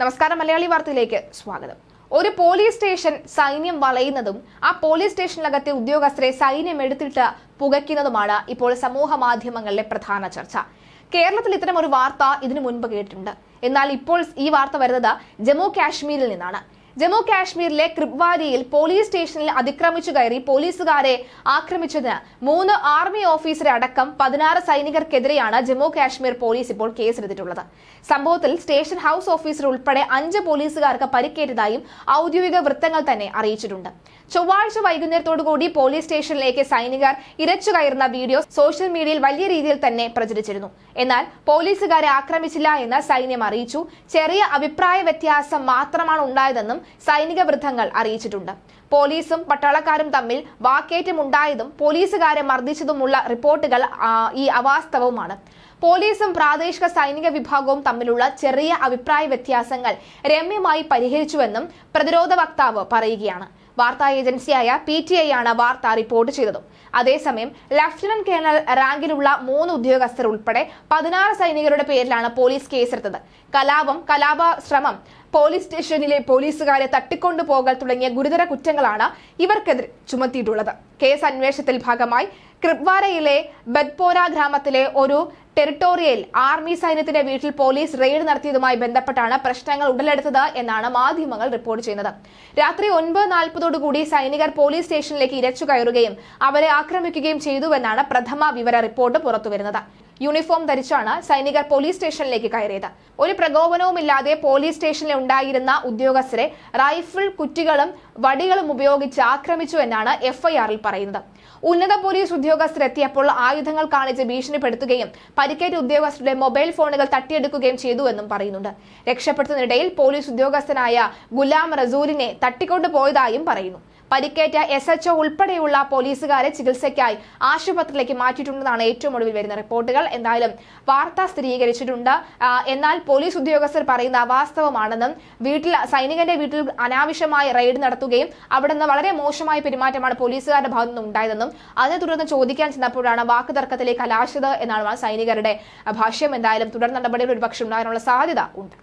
നമസ്കാരം മലയാളി വാർത്തയിലേക്ക് സ്വാഗതം. ഒരു പോലീസ് സ്റ്റേഷൻ സൈന്യം വളയുന്നതും ആ പോലീസ് സ്റ്റേഷനിലകത്തെ ഉദ്യോഗസ്ഥരെ സൈന്യം എടുത്തിട്ട് പുകയ്ക്കുന്നതുമാണ് ഇപ്പോൾ സമൂഹ മാധ്യമങ്ങളിലെ പ്രധാന ചർച്ച. കേരളത്തിൽ ഇത്തരം ഒരു വാർത്ത ഇതിനു മുൻപ് കേട്ടിട്ടുണ്ട്. എന്നാൽ ഇപ്പോൾ ഈ വാർത്ത വരുന്നത് ജമ്മു കാശ്മീരിൽ നിന്നാണ്. ജമ്മു കാശ്മീരിലെ ക്രിപ്വാരിയിൽ പോലീസ് സ്റ്റേഷനിൽ അതിക്രമിച്ചു കയറി പോലീസുകാരെ ആക്രമിച്ചതിന് മൂന്ന് ആർമി ഓഫീസറെ അടക്കം പതിനാറ് സൈനികർക്കെതിരെയാണ് ജമ്മു കാശ്മീർ പോലീസ് ഇപ്പോൾ കേസെടുത്തിട്ടുള്ളത്. സംഭവത്തിൽ സ്റ്റേഷൻ ഹൌസ് ഓഫീസർ ഉൾപ്പെടെ അഞ്ച് പോലീസുകാർക്ക് പരിക്കേറ്റതായും ഔദ്യോഗിക വൃത്തങ്ങൾ തന്നെ അറിയിച്ചിട്ടുണ്ട്. ചൊവ്വാഴ്ച വൈകുന്നേരത്തോടുകൂടി പോലീസ് സ്റ്റേഷനിലേക്ക് സൈനികർ ഇരച്ചു കയറുന്ന വീഡിയോ സോഷ്യൽ മീഡിയയിൽ വലിയ രീതിയിൽ തന്നെ പ്രചരിച്ചിരുന്നു. എന്നാൽ പോലീസുകാരെ ആക്രമിച്ചില്ല എന്ന് സൈന്യം അറിയിച്ചു. ചെറിയ അഭിപ്രായ വ്യത്യാസം മാത്രമാണ് ഉണ്ടായതെന്നും സൈനിക വൃദ്ധങ്ങൾ അറിയിച്ചിട്ടുണ്ട്. പോലീസും പട്ടാളക്കാരും തമ്മിൽ വാക്കേറ്റമുണ്ടായതും പോലീസുകാരെ മർദ്ദിച്ചതുമുള്ള റിപ്പോർട്ടുകൾ ഈ അവാസ്തവവുമാണ്. പോലീസും പ്രാദേശിക സൈനിക വിഭാഗവും തമ്മിലുള്ള ചെറിയ അഭിപ്രായ വ്യത്യാസങ്ങൾ രമ്യമായി പരിഹരിച്ചുവെന്നും പ്രതിരോധ വക്താവ് പറയുകയാണ്. വാർത്താ ഏജൻസിയായ പി ടി ഐ ആണ് വാർത്ത റിപ്പോർട്ട് ചെയ്തതും. അതേസമയം ലഫ്റ്റനന്റ് കേണൽ റാങ്കിലുള്ള മൂന്ന് ഉദ്യോഗസ്ഥർ ഉൾപ്പെടെ പതിനാറ് സൈനികരുടെ പേരിലാണ് പോലീസ് കേസെടുത്തത്. കലാപം കലാപ ശ്രമം പോലീസ് സ്റ്റേഷനിലെ പോലീസുകാരെ തട്ടിക്കൊണ്ടുപോകൽ തുടങ്ങിയ ഗുരുതര കുറ്റങ്ങളാണ് ഇവർക്കെതിരെ ചുമത്തിയിട്ടുള്ളത്. കേസ് അന്വേഷണത്തിൽ ഭാഗമായി ക്രിപ്വാരയിലെ ബദ്പോര ഗ്രാമത്തിലെ ഒരു ടെറിട്ടോറിയൽ ആർമി സൈന്യത്തിന്റെ വീട്ടിൽ പോലീസ് റെയ്ഡ് നടത്തിയതുമായി ബന്ധപ്പെട്ടാണ് പ്രശ്നങ്ങൾ ഉടലെടുത്തത് എന്നാണ് മാധ്യമങ്ങൾ റിപ്പോർട്ട് ചെയ്യുന്നത്. രാത്രി ഒൻപത് നാൽപ്പതോടുകൂടി സൈനികർ പോലീസ് സ്റ്റേഷനിലേക്ക് ഇരച്ചു കയറുകയും അവരെ ആക്രമിക്കുകയും ചെയ്തുവെന്നാണ് പ്രഥമ വിവര റിപ്പോർട്ട് പുറത്തുവരുന്നത്. യൂണിഫോം ധരിച്ചാണ് സൈനികർ പോലീസ് സ്റ്റേഷനിലേക്ക് കയറിയത്. ഒരു പ്രകോപനവുമില്ലാതെ പോലീസ് സ്റ്റേഷനിൽ ഉണ്ടായിരുന്ന ഉദ്യോഗസ്ഥരെ റൈഫിൾ കുറ്റികളും വടികളും ഉപയോഗിച്ച് ആക്രമിച്ചു എന്നാണ് എഫ്ഐആറിൽ പറയുന്നത്. ഉന്നത പോലീസ് ഉദ്യോഗസ്ഥരെത്തിയപ്പോൾ ആയുധങ്ങൾ കാണിച്ച് ഭീഷണിപ്പെടുത്തുകയും പരിക്കേറ്റ ഉദ്യോഗസ്ഥരുടെ മൊബൈൽ ഫോണുകൾ തട്ടിയെടുക്കുകയും ചെയ്തുവെന്നും പറയുന്നുണ്ട്. രക്ഷപ്പെടുത്തുന്നതിനിടയിൽ പോലീസ് ഉദ്യോഗസ്ഥനായ ഗുലാം റസൂലിനെ തട്ടിക്കൊണ്ടു പോയതായും പറയുന്നു. പരിക്കേറ്റ എസ് എച്ച് ഒ ഉൾപ്പെടെയുള്ള പോലീസുകാരെ ചികിത്സയ്ക്കായി ആശുപത്രിയിലേക്ക് മാറ്റിയിട്ടുണ്ടെന്നാണ് ഏറ്റവും ഒടുവിൽ വരുന്ന റിപ്പോർട്ടുകൾ. എന്തായാലും വാർത്ത സ്ഥിരീകരിച്ചിട്ടുണ്ട്. എന്നാൽ പോലീസ് ഉദ്യോഗസ്ഥർ പറയുന്ന അവാസ്തവമാണെന്നും വീട്ടിൽ സൈനികന്റെ വീട്ടിൽ അനാവശ്യമായി റെയ്ഡ് നടത്തുകയും അവിടെ നിന്ന് വളരെ മോശമായ പെരുമാറ്റമാണ് പോലീസുകാരുടെ ഭാഗത്തു നിന്ന് ഉണ്ടായതെന്നും അതിനെ തുടർന്ന് ചോദിക്കാൻ ചെന്നപ്പോഴാണ് വാക്ക് തർക്കത്തിലേക്ക് കലാശത് എന്നാണ് സൈനികരുടെ ഭാഷ്യം. എന്തായാലും തുടർ നടപടികൾ ഒരുപക്ഷെ ഉണ്ടാകാനുള്ള സാധ്യത ഉണ്ട്.